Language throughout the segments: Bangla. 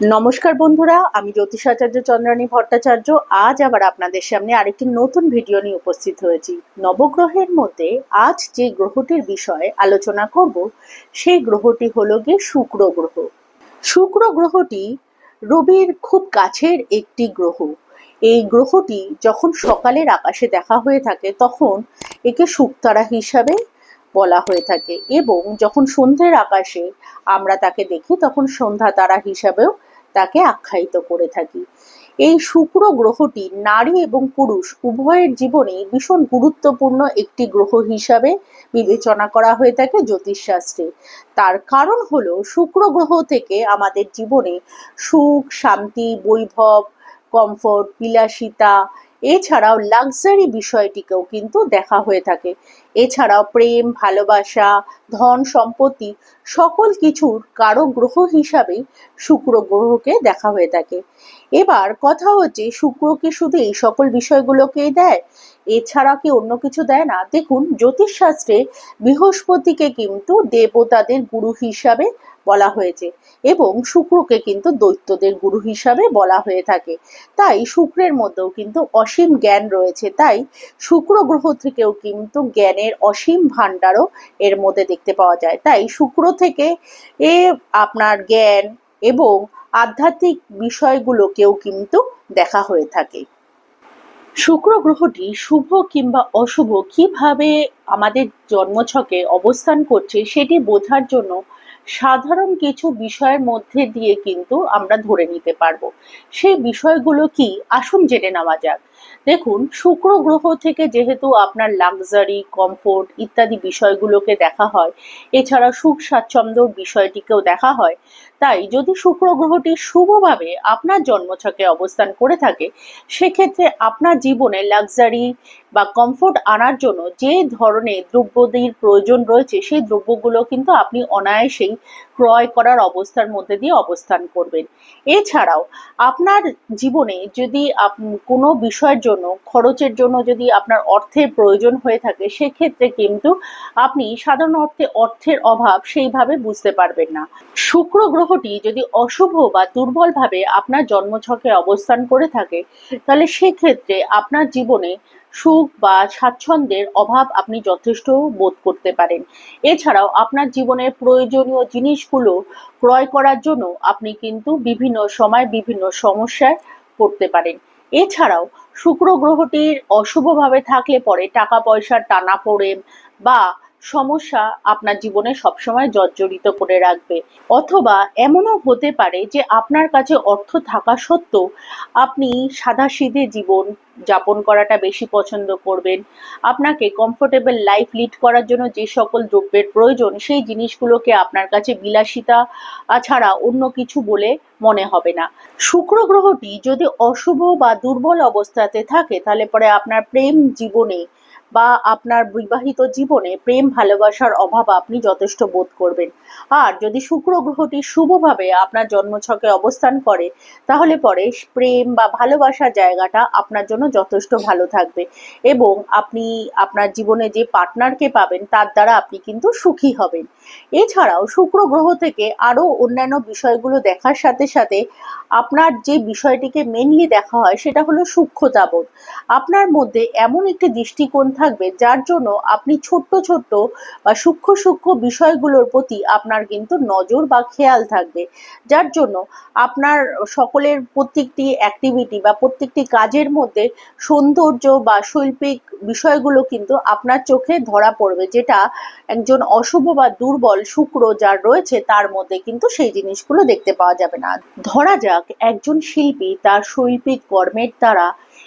নমস্কার বন্ধুরা, আমি জ্যোতিষাচার্য চন্দ্রানী ভট্টাচার্য। আজ আবার আপনাদের সামনে আরেকটি নতুন ভিডিও নিয়ে উপস্থিত হয়েছি। নবগ্রহের মধ্যে আজ যে গ্রহটির বিষয়ে আলোচনা করব, সেই গ্রহটি হলো গিয়ে শুক্র গ্রহ। শুক্র গ্রহটি রবির খুব কাছের একটি গ্রহ। এই গ্রহটি যখন সকালের আকাশে দেখা হয়ে থাকে, তখন একে শুকতারা হিসাবে বলা হয়ে থাকে এবং যখন সন্ধ্যের আকাশে আমরা তাকে দেখি, তখন সন্ধ্যা তারা হিসাবেও তাকে আখ্যায়িত করে থাকি। এই শুক্র গ্রহটি নারী এবং পুরুষ উভয়ের জীবনে ভীষণ গুরুত্বপূর্ণ একটি গ্রহ হিসাবে বিবেচনা করা হয়ে থাকে জ্যোতিষশাস্ত্রে। তার কারণ হলো শুক্র গ্রহ থেকে আমাদের জীবনে সুখ, শান্তি, বৈভব কমফোর্ট বিলাসিতা, এছাড়াও লাক্সারি বিষয়টিকেও কিন্তু দেখা হয়ে থাকে। এছাড়াও প্রেম, ভালোবাসা, ধন সম্পত্তি সকল কিছুর কারও গ্রহ হিসাবেই শুক্র গ্রহকে দেখা হয়ে থাকে। এবার কথা হচ্ছে, শুক্র কি শুধু এই সকল বিষয়গুলোকেই দেয়? এছাড়া কি অন্য কিছু দেয় না? দেখুন, জ্যোতিষশাস্ত্রে বৃহস্পতিকে কিন্তু দেবতাদের গুরু হিসাবে বলা হয়েছে এবং শুক্রকে কিন্তু দৈত্যদের গুরু হিসাবে বলা হয়ে থাকে। তাই শুক্রের মধ্যেও কিন্তু অসীম জ্ঞান রয়েছে। তাই শুক্র গ্রহ থেকেও কিন্তু জ্ঞানের অসীম ভাণ্ডারও এর মধ্যে দেখতে পাওয়া যায়। তাই শুক্র থেকে এ আপনার জ্ঞান এবং আধ্যাত্মিক বিষয়গুলোকেও কিন্তু দেখা হয়ে থাকে। শুক্র গ্রহটি শুভ কিংবা অশুভ কীভাবে আমাদের জন্মছকে অবস্থান করছে সেটি বোঝার জন্য সাধারণ কিছু বিষয়ের মধ্যে দিয়ে কিন্তু আমরা ধরে নিতে পারব। সেই বিষয়গুলো কি? আসুন জেনে নেওয়া যাক। দেখুন, শুক্র গ্রহ থেকে যেহেতু আপনার লাক্সারি কমফোর্ট ইত্যাদি বিষয়গুলোকে দেখা হয়, এছাড়া সুখ স্বাচ্ছন্দ্যর বিষয়টিকেও দেখা হয়, তাই যদি শুক্র গ্রহটি শুভভাবে আপনার জন্মছকে অবস্থান করে থাকে, সেক্ষেত্রে আপনার জীবনে লাক্সারি বা কমফোর্ট আনার জন্য যে ধরনের দ্রব্যদের প্রয়োজন রয়েছে, সেই দ্রব্যগুলো কিন্তু আপনি অনায়াসেই ক্রয় করার অবস্থার মধ্যে দিয়ে অবস্থান করবেন। এছাড়াও, আপনার জীবনে যদি কোনো বিষয়ের জন্য, খরচের জন্য যদি আপনার অর্থের প্রয়োজন হয়ে থাকে, সেক্ষেত্রে কিন্তু আপনি সাধারণ অর্থে অর্থের অভাব সেইভাবে বুঝতে পারবেন না। শুক্র গ্রহটি যদি অশুভ বা দুর্বলভাবে আপনার জন্মছকে অবস্থান করে থাকে, তাহলে সেক্ষেত্রে আপনার জীবনে সুখ বা স্বাচ্ছন্দ্যের অভাব আপনি যথেষ্ট বোধ করতে পারেন। এছাড়াও আপনার জীবনের প্রয়োজনীয় জিনিসগুলো ক্রয় করার জন্য আপনি কিন্তু বিভিন্ন সময় বিভিন্ন সমস্যায় পড়তে পারেন। এছাড়াও শুক্র গ্রহটির অশুভভাবে থাকলে পরে টাকা পয়সার টানা পড়ে বা সমস্যা আপনার জীবনে সবসময় জর্জরিত করে রাখবে। অথবা এমনও হতে পারে যে আপনার কাছে অর্থ থাকা সত্ত্বেও আপনি সাদা সাদাসিধে জীবন যাপন করাটা বেশি পছন্দ করবেন। আপনাকে কমফোর্টেবল লাইফ লিড করার জন্য যে সকল দ্রব্যের প্রয়োজন, সেই জিনিসগুলোকে আপনার কাছে বিলাসিতা ছাড়া অন্য কিছু বলে মনে হবে না। শুক্র গ্রহটি যদি অশুভ বা দুর্বল অবস্থাতে থাকে, তাহলে পরে আপনার প্রেম জীবনে বা আপনার বিবাহিত জীবনে প্রেম, ভালোবাসার অভাব আপনি যথেষ্ট বোধ করবেন। আর যদি শুক্র গ্রহটি শুভভাবে আপনার জন্মছকে অবস্থান করে, তাহলে পরে প্রেম বা ভালোবাসার জায়গাটা আপনার জন্য যথেষ্ট ভালো থাকবে এবং আপনি আপনার জীবনে যে পার্টনারকে পাবেন, তার দ্বারা আপনি কিন্তু সুখী হবেন। এছাড়াও শুক্র গ্রহ থেকে আরও অন্যান্য বিষয়গুলো দেখার সাথে সাথে আপনার যে বিষয়টিকে মেনলি দেখা হয়, সেটা হলো সূক্ষ্মতাবোধ। আপনার মধ্যে এমন একটি দৃষ্টিকোণ থাকবে, যার জন্য আপনি ছোট্ট ছোট্ট বা সূক্ষ্ম সূক্ষ্ম বিষয়গুলোর প্রতি আপনার কিন্তু নজর বা খেয়াল থাকবে। যার জন্য আপনার সকলের প্রত্যেকটি অ্যাক্টিভিটি বা প্রত্যেকটি কাজের মধ্যে সৌন্দর্য বা শৈল্পিক বিষয়গুলো কিন্তু আপনার চোখে ধরা পড়বে, যেটা একজন অশুভ বা দুর্বল শুক্র যার রয়েছে তার মধ্যে কিন্তু সেই জিনিসগুলো দেখতে পাওয়া যাবে না। ধরা যাক, একজন শিল্পী তার শৈল্পিক কর্মের দ্বারা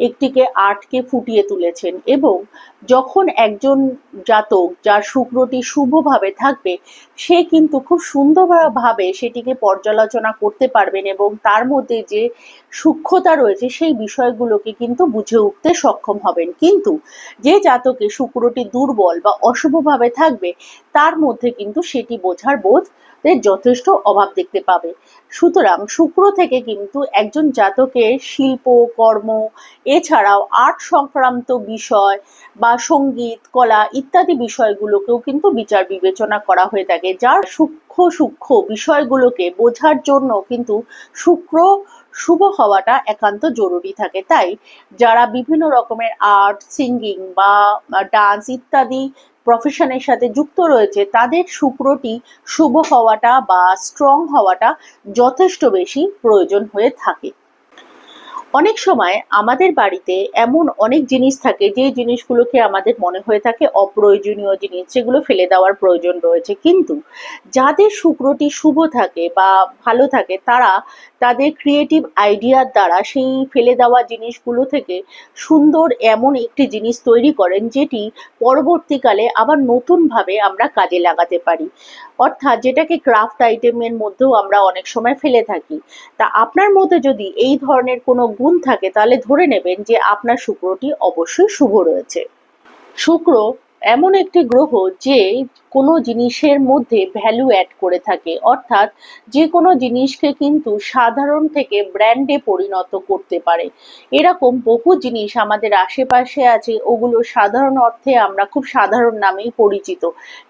একটিকে আর্টকে ফুটিয়ে তুলেছেন এবং যখন একজন জাতক যার শুক্রটি শুভভাবে থাকবে, সে কিন্তু খুব সুন্দরভাবে সেটিকে পর্যালোচনা করতে পারবেন এবং তার মধ্যে যে সূক্ষ্মতা রয়েছে সেই বিষয়গুলোকে কিন্তু বুঝে উঠতে সক্ষম হবেন। কিন্তু যে জাতকে শুক্রটি দুর্বল বা অশুভভাবে থাকবে, তার মধ্যে কিন্তু সেটি বোঝার বোধ যথেষ্ট অভাব দেখতে পাবে। সুতরাং শুক্র থেকে কিন্তু একজন জাতকের শিল্প, কর্ম, এছাড়াও আর্ট সংক্রান্ত বিষয় বা সংগীত, কলা ইত্যাদি বিষয়গুলোকেও কিন্তু বিচার বিবেচনা করা হয়ে থাকে। যার সূক্ষ্ম সূক্ষ্ম বিষয়গুলোকে বোঝার জন্য কিন্তু শুক্র শুভ হওয়াটা একান্ত জরুরি থাকে। তাই যারা বিভিন্ন রকমের আর্ট, সিঙ্গিং বা ডান্স ইত্যাদি প্রফেশনের সাথে যুক্ত রয়েছে, তাদের শুক্রটি শুভ হওয়াটা বা স্ট্রং হওয়াটা যথেষ্ট বেশি প্রয়োজন হয়ে থাকে। অনেক সময় আমাদের বাড়িতে এমন অনেক জিনিস থাকে, যে জিনিসগুলোকে আমাদের মনে হয়ে থাকে অপ্রয়োজনীয় জিনিস যেগুলো ফেলে দেওয়ার প্রয়োজন রয়েছে। কিন্তু যাদের শুক্রটি শুভ থাকে বা ভালো থাকে, তারা তাদের ক্রিয়েটিভ আইডিয়ার দ্বারা সেই ফেলে দেওয়া জিনিসগুলো থেকে সুন্দর এমন একটি জিনিস তৈরি করেন যেটি পরবর্তীকালে আবার নতুনভাবে আমরা কাজে লাগাতে পারি। অর্থাৎ যেটাকে ক্রাফট আইটেমের মধ্যেও আমরা অনেক সময় ফেলে থাকি। তা আপনার মধ্যে যদি এই ধরনের কোনো গুণ থাকে তাহলে ধরে নেবেন যে আপনার শুক্রটি অবশ্যই শুভ রয়েছে। শুক্র এমন একটি গ্রহ যে কোনো জিনিসের মধ্যে ভ্যালু অ্যাড করে থাকে। অর্থাৎ যে কোনো জিনিসকে কিন্তু সাধারণ থেকে ব্র্যান্ডে পরিণত করতে পারে। এরকম বহু জিনিস আমাদের আশেপাশে আছে, ওগুলো সাধারণ অর্থে আমরা খুব সাধারণ নামেই পরিচিত।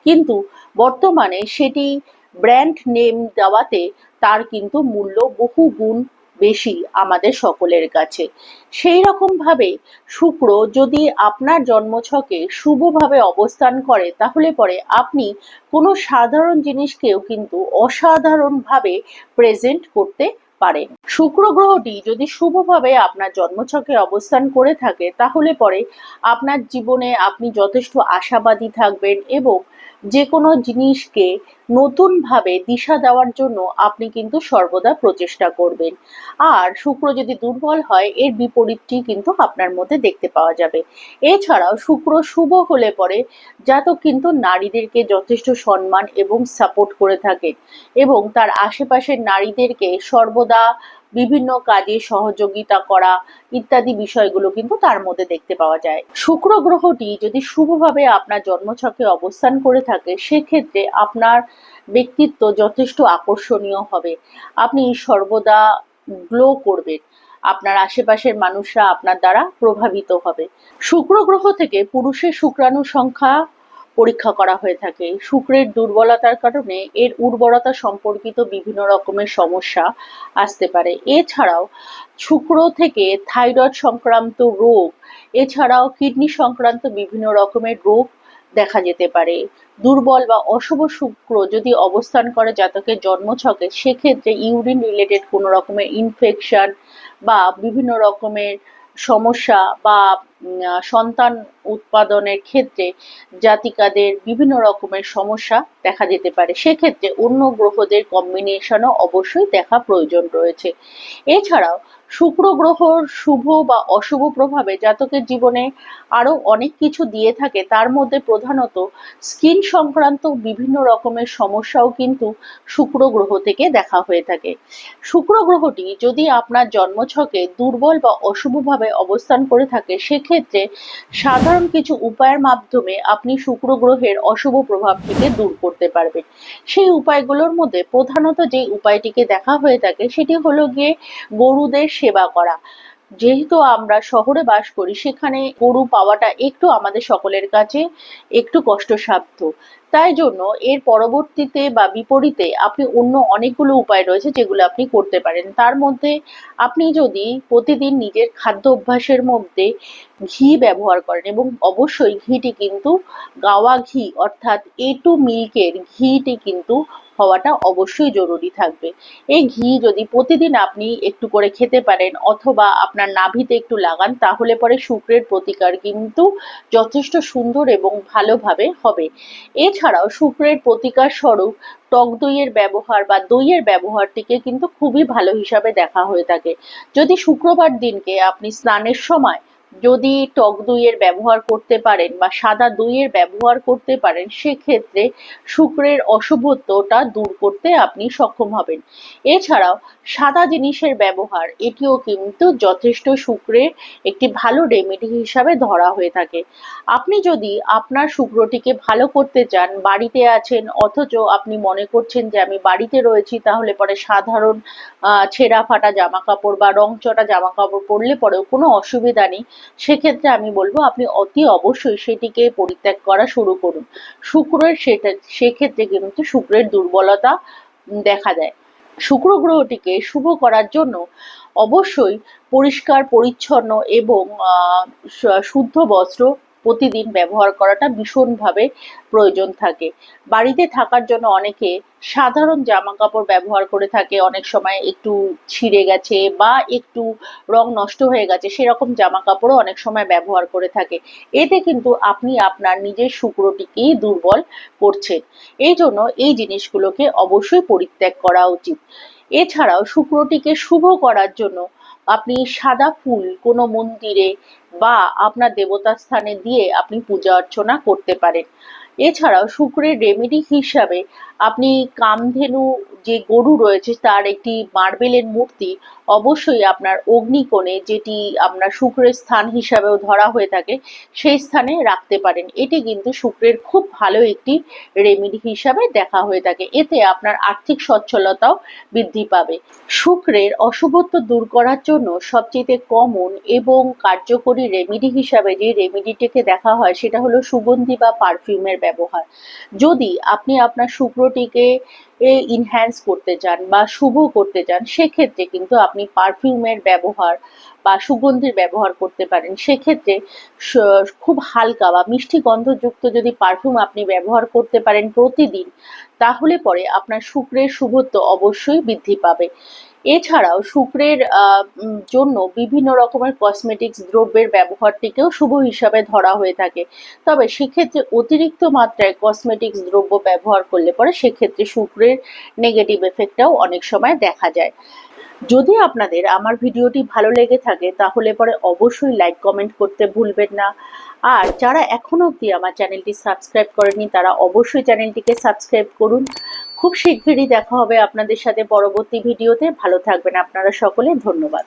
কিন্তু বর্তমানে সেটি ব্র্যান্ড নেম দেওয়াতে তার কিন্তু মূল্য বহু গুণ বেশি আমাদের সকলের কাছে। সেই রকমভাবে শুক্র যদি আপনার জন্মছকে শুভভাবে অবস্থান করে, তাহলে পরে আপনি কোনো সাধারণ জিনিসকেও কিন্তু অসাধারণভাবে প্রেজেন্ট করতে পারেন। শুক্র গ্রহটি যদি শুভভাবে আপনার জন্মছকে অবস্থান করে থাকে, তাহলে পরে আপনার জীবনে আপনি যথেষ্ট আশাবাদী থাকবেন এবং যে কোনো জিনিসকে নতুনভাবে দিশা দেওয়ার জন্য আপনি কিন্তু সর্বদা প্রচেষ্টা করবেন। আর শুক্র যদি দুর্বল হয়, এর বিপরীতটি কিন্তু আপনার মধ্যে দেখতে পাওয়া যাবে। এছাড়াও শুক্র শুভ হলে পরে জাতক কিন্তু নারীদেরকে যথেষ্ট সম্মান এবং সাপোর্ট করে থাকে এবং তার আশেপাশের নারীদেরকে সর্বদা বিভিন্ন কাজে সহযোগিতা করা ইত্যাদি বিষয়গুলো কিন্তু তার মধ্যে দেখতে পাওয়া যায়। শুক্র গ্রহটি যদি শুভভাবে আপনার জন্মছকে অবস্থান করে থাকে, সেক্ষেত্রে আপনার ব্যক্তিত্ব যথেষ্ট আকর্ষণীয় হবে। আপনি সর্বদা গ্লো করবেন। আপনার আশেপাশের মানুষরা আপনার দ্বারা প্রভাবিত হবে। শুক্র গ্রহ থেকে পুরুষের শুক্রাণু সংখ্যা পরীক্ষা করা হয়ে থাকে। শুক্রের দুর্বলতার কারণে এর উর্বরতা সম্পর্কিত বিভিন্ন রকমের সমস্যা আসতে পারে। এছাড়াও শুক্র থেকে থাইরয়েড সংক্রান্ত রোগ, এছাড়াও কিডনি সংক্রান্ত বিভিন্ন রকমের রোগ দেখা যেতে পারে। দুর্বল বা অশুভ শুক্র যদি অবস্থান করে জাতকের জন্মছকে, সেক্ষেত্রে ইউরিন রিলেটেড কোনো রকমের ইনফেকশন বা বিভিন্ন রকমের সমস্যা বা সন্তান উৎপাদনের ক্ষেত্রে জাতিকাদের বিভিন্ন রকমের সমস্যা দেখা যেতে পারে। সেক্ষেত্রে অন্য গ্রহদের কম্বিনেশনও অবশ্যই দেখা প্রয়োজন রয়েছে। এছাড়াও শুক্র গ্রহর শুভ বা অশুভ প্রভাবে জাতকের জীবনে আরও অনেক কিছু দিয়ে থাকে। তার মধ্যে প্রধানত স্কিন সংক্রান্ত বিভিন্ন রকমের সমস্যাও কিন্তু শুক্র গ্রহ থেকে দেখা হয়ে থাকে। শুক্র গ্রহটি যদি আপনার জন্মছকে দুর্বল বা অশুভভাবে অবস্থান করে থাকে, সেক্ষেত্রে সাধারণ কিছু উপায়ের মাধ্যমে আপনি শুক্র গ্রহের অশুভ প্রভাব থেকে দূর করতে পারবেন। সেই উপায়গুলোর মধ্যে প্রধানত যে উপায়টিকে দেখা হয়ে থাকে, সেটি হলো গিয়ে গরুদের সেবা করা। যেহেতু আমরা শহরে বাস করি, সেখানে গরু পাওয়াটা একটু আমাদের সকলের কাছে একটু কষ্টসাধ্য। তাই জন্য এর পরবর্তীতে বা বিপরীতে আপনি অন্য অনেকগুলো উপায় রয়েছে যেগুলো আপনি করতে পারেন। তার মধ্যে আপনি যদি প্রতিদিন নিজের খাদ্য অভ্যাসের মধ্যে ঘি ব্যবহার করেন এবং অবশ্যই ঘিটি কিন্তু গাওয়া ঘি অর্থাৎ এ টু মিল্কের ঘিটি কিন্তু হওয়াটা অবশ্যই জরুরি থাকবে। এই ঘি যদি প্রতিদিন আপনি একটু করে খেতে পারেন অথবা আপনার নাভিতে একটু লাগান তাহলে পরে শুক্রের প্রতিকার কিন্তু যথেষ্ট সুন্দর এবং ভালোভাবে হবে। এছাড়াও শুক্রের প্রতিকার স্বরূপ টক দইয়ের ব্যবহার বা দইয়ের ব্যবহারটিকে কিন্তু খুবই ভালো হিসাবে দেখা হয়ে থাকে। যদি শুক্রবার দিনকে আপনি স্নানের সময় যদি টক দইয়ের ব্যবহার করতে পারেন বা সাদা দইয়ের ব্যবহার করতে পারেন, সেক্ষেত্রে শুক্রের অশুভত্বটা দূর করতে আপনি সক্ষম হবেন। এছাড়াও সাদা জিনিসের ব্যবহার, এটিও কিন্তু যথেষ্ট শুক্রের একটি ভালো রেমেডি হিসাবে ধরা হয়ে থাকে। আপনি যদি আপনার শুক্রটিকে ভালো করতে চান, বাড়িতে আছেন, অথচ আপনি মনে করছেন যে আমি বাড়িতে রয়েছি, তাহলে পরে সাধারণ ছেঁড়া ফাটা জামা কাপড় বা রং চটা জামা কাপড় পরলে পরেও কোনো অসুবিধা নেই। সেক্ষেত্রে আমি বলব, আপনি অতি অবশ্যই সেটিকে পরিত্যাগ করা শুরু করুন। শুক্রের সেটা, সেক্ষেত্রে কিন্তু শুক্রের দুর্বলতা দেখা দেয়। শুক্র গ্রহটিকে শুভ করার জন্য অবশ্যই পরিষ্কার, পরিচ্ছন্ন এবং শুদ্ধ বস্ত্র প্রতিদিন ব্যবহার করাটা ভীষণভাবে প্রয়োজন থাকে। বাড়িতে থাকার জন্য অনেকে সাধারণ জামা কাপড় ব্যবহার করে থাকে, অনেক সময় একটু ছিঁড়ে গেছে বা একটু রং নষ্ট হয়ে গেছে, সেরকম জামা কাপড়ও অনেক সময় ব্যবহার করে থাকে। এতে কিন্তু আপনি আপনার নিজের শুক্রটিকেই দুর্বল করছেন। এই জন্য এই জিনিসগুলোকে অবশ্যই পরিত্যাগ করা উচিত। এছাড়াও শুক্রটিকে শুভ করার জন্য আপনি সাদা ফুল কোনো মন্দিরে বা আপনার দেবতা স্থানে দিয়ে আপনি পূজা অর্চনা করতে পারেন। এছাড়াও শুক্রের রেমেডি হিসাবে আপনি কামধেনু যে গরু রয়েছে, তার একটি মার্বেলের মূর্তি, অবশ্যই আপনার অগ্নিকোণে যেটি আপনার শুক্রের স্থান হিসাবেও ধরা হয়ে থাকে, সেই স্থানে রাখতে পারেন। এটি কিন্তু শুক্রের খুব ভালো একটি রেমেডি হিসাবে দেখা হয়ে থাকে। এতে আপনার আর্থিক সচ্ছলতাও বৃদ্ধি পাবে। শুক্রের অশুভত্ব দূর করার জন্য সবচেয়ে কমন এবং কার্যকরী রেমেডি হিসাবে যে রেমেডিটিকে দেখা হয়, সেটা হলো সুগন্ধি বা পারফিউমের ব্যবহার। যদি আপনি আপনার শুক্রটিকে ইনহ্যান্স করতে চান বা শুভ করতে চান, সেক্ষেত্রে কিন্তু আপনি পারফিউমের ব্যবহার বা সুগন্ধির ব্যবহার করতে পারেন। সেক্ষেত্রে খুব হালকা বা মিষ্টি গন্ধযুক্ত যদি পারফিউম আপনি ব্যবহার করতে পারেন প্রতিদিন, তাহলে পরে আপনার শুক্রের শুভত্ব অবশ্যই বৃদ্ধি পাবে। এছাড়াও শুক্রের জন্য বিভিন্ন রকমের কসমেটিক্স দ্রব্যের ব্যবহারটিকেও শুভ হিসাবে ধরা হয়ে থাকে। তবে সেক্ষেত্রে অতিরিক্ত মাত্রায় কসমেটিক্স দ্রব্য ব্যবহার করলে পরে সেক্ষেত্রে শুক্রের নেগেটিভ এফেক্টটাও অনেক সময় দেখা যায়। যদি আপনাদের আমার ভিডিওটি ভালো লেগে থাকে, তাহলে পরে অবশ্যই লাইক কমেন্ট করতে ভুলবেন না। আর যারা এখনও অবধি আমার চ্যানেলটি সাবস্ক্রাইব করেনি তারা অবশ্যই চ্যানেলটিকে সাবস্ক্রাইব করুন। খুব শীঘ্রই দেখা হবে আপনাদের সাথে পরবর্তী ভিডিওতে। ভালো থাকবেন আপনারা সকলে ধন্যবাদ।